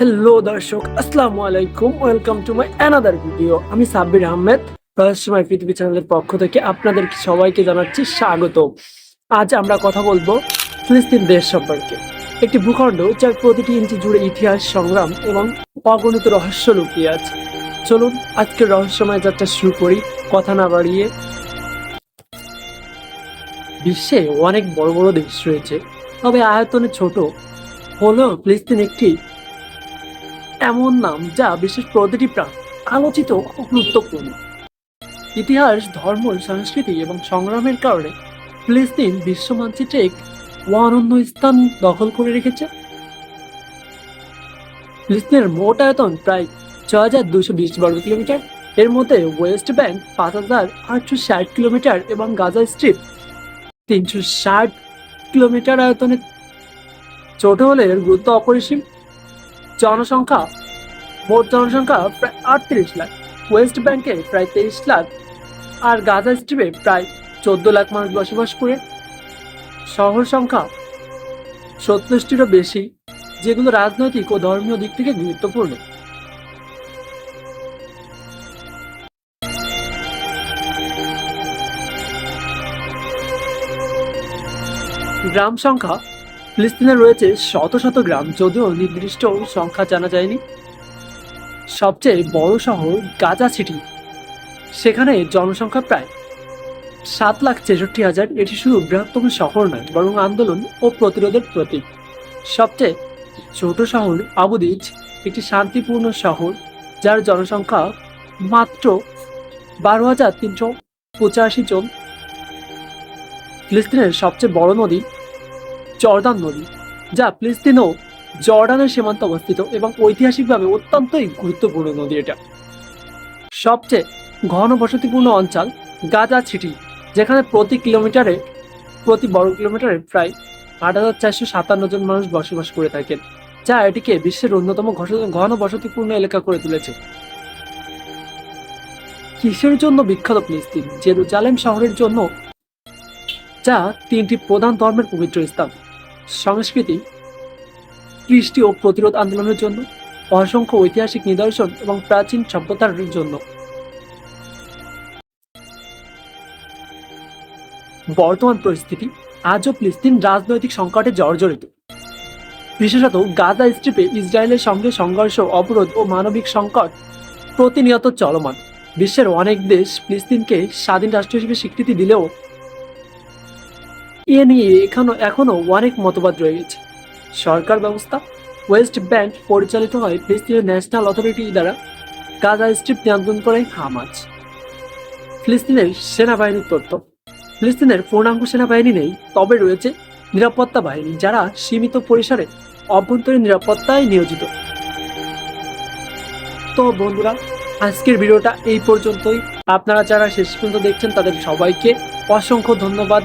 Hello দর্শক, আসসালামু আলাইকুম। Welcome to my another video আমি সাব্বির আহমেদ। রহস্যময় পৃথিবী চ্যানেলের পক্ষ থেকে আপনাদের সবাইকে জানাচ্ছি স্বাগত আজ আমরা কথা বলব ফিলিস্তিন দেশ সম্পর্কে। একটি ভূখণ্ড যার প্রতিটি ইঞ্চি জুড়ে ইতিহাস, সংগ্রাম এবং অগণিত রহস্য লুকিয়ে আছে। চলুন, আজকের রহস্যময় যাত্রা শুরু করি। কথা না বাড়িয়ে বিশ্বে অনেক বড় বড় দেশ রয়েছে। তবে আয়তনে ছোট। হলেও ফিলিস্তিন একটি এমন নাম যা বিশেষ প্রতিটি প্রাণ, আলোচিত গুরুত্বপূর্ণ। ইতিহাস, ধর্ম, সংস্কৃতি এবং সংগ্রামের কারণে ফিলিস্তিন বিশ্ব মানচিত্রে এক অনন্য স্থান দখল করে রেখেছে। ফিলিস্তিনের মোট আয়তন প্রায় ছ হাজার দুশো বিশ বর্গ কিলোমিটার। এর মধ্যে ওয়েস্ট ব্যাংক পাঁচ হাজার আটশো ষাট কিলোমিটার এবং গাজা স্ট্রিপ তিনশো ষাট কিলোমিটার আয়তনে। ছোট হলে এর গুরুত্ব অপরিসীম। জনসংখ্যা, মোট জনসংখ্যা প্রায় আটত্রিশ লাখ, ওয়েস্ট ব্যাংকে প্রায় তেইশ লাখ, আর গাজা স্ট্রিপে প্রায় চোদ্দ লাখ মানুষ বসবাস করে। শহর সংখ্যা সত্তরটিরও বেশি, যেগুলো রাজনৈতিক ও ধর্মীয় দিক থেকে গুরুত্বপূর্ণ। গ্রাম সংখ্যা ফিলিস্তিনে রয়েছে শত শত গ্রাম, যদিও নির্দিষ্ট সংখ্যা জানা যায়নি। সবচেয়ে বড় শহর গাজা সিটি। সেখানে জনসংখ্যা প্রায় সাত লাখ ছেষট্টি হাজার। এটি শুধু বৃহত্তম শহর নয়, বরং আন্দোলন ও প্রতিরোধের প্রতীক। সবচেয়ে ছোট শহর আবুদিজ একটি শান্তিপূর্ণ শহর, যার জনসংখ্যা মাত্র বারো হাজার তিনশো পঁচাশি জন। ফিলিস্তিনের সবচেয়ে বড় নদী জর্দান নদী, যা ফিলিস্তিন ও জর্ডানের সীমান্তে অবস্থিত এবং ঐতিহাসিকভাবে অত্যন্তই গুরুত্বপূর্ণ নদী এটা। সবচেয়ে ঘনবসতিপূর্ণ অঞ্চল গাজা সিটি, যেখানে প্রতি কিলোমিটারে, প্রতি বর্গ কিলোমিটারে প্রায় আট হাজার চারশো সাতান্ন জন মানুষ বসবাস করে থাকেন, যা এটিকে বিশ্বের অন্যতম ঘস- ঘনবসতিপূর্ণ এলাকা করে তুলেছে। কিসের জন্য বিখ্যাত ফিলিস্তিন? জেরুজালেম শহরের জন্য, যা তিনটি প্রধান ধর্মের পবিত্র স্থান। সংস্কৃতি, কৃষ্টি ও প্রতিরোধ আন্দোলনের জন্য, অসংখ্য ঐতিহাসিক নিদর্শন এবং প্রাচীন সভ্যতার জন্য। বর্তমান পরিস্থিতি আজও ফিলিস্তিন রাজনৈতিক সংকটে জর্জরিত। বিশেষত গাজা স্ট্রিপে ইসরায়েলের সঙ্গে সংঘর্ষ, অবরোধ ও মানবিক সংকট প্রতিনিয়ত চলমান। বিশ্বের অনেক দেশ ফিলিস্তিনকে স্বাধীন রাষ্ট্র হিসেবে স্বীকৃতি দিলেও এ নিয়ে এখনও এখনও অনেক মতবাদ রয়ে গেছে সরকার ব্যবস্থা, ওয়েস্ট ব্যাংক পরিচালিত হয় ফিলিস্তিনের ন্যাশনাল অথরিটি দ্বারা। গাজা স্ট্রিপ নিয়ন্ত্রণ করে হামাজ ফিলিস্তিনের সেনাবাহিনীর তথ্য। ফিলিস্তিনের পূর্ণাঙ্গ সেনাবাহিনী নেই, তবে রয়েছে নিরাপত্তা বাহিনী, যারা সীমিত পরিসরে অভ্যন্তরীণ নিরাপত্তায় নিয়োজিত। তো বন্ধুরা, আজকের ভিডিওটা এই পর্যন্তই। আপনারা যারা শেষ পর্যন্ত দেখছেন, তাদের সবাইকে অসংখ্য ধন্যবাদ।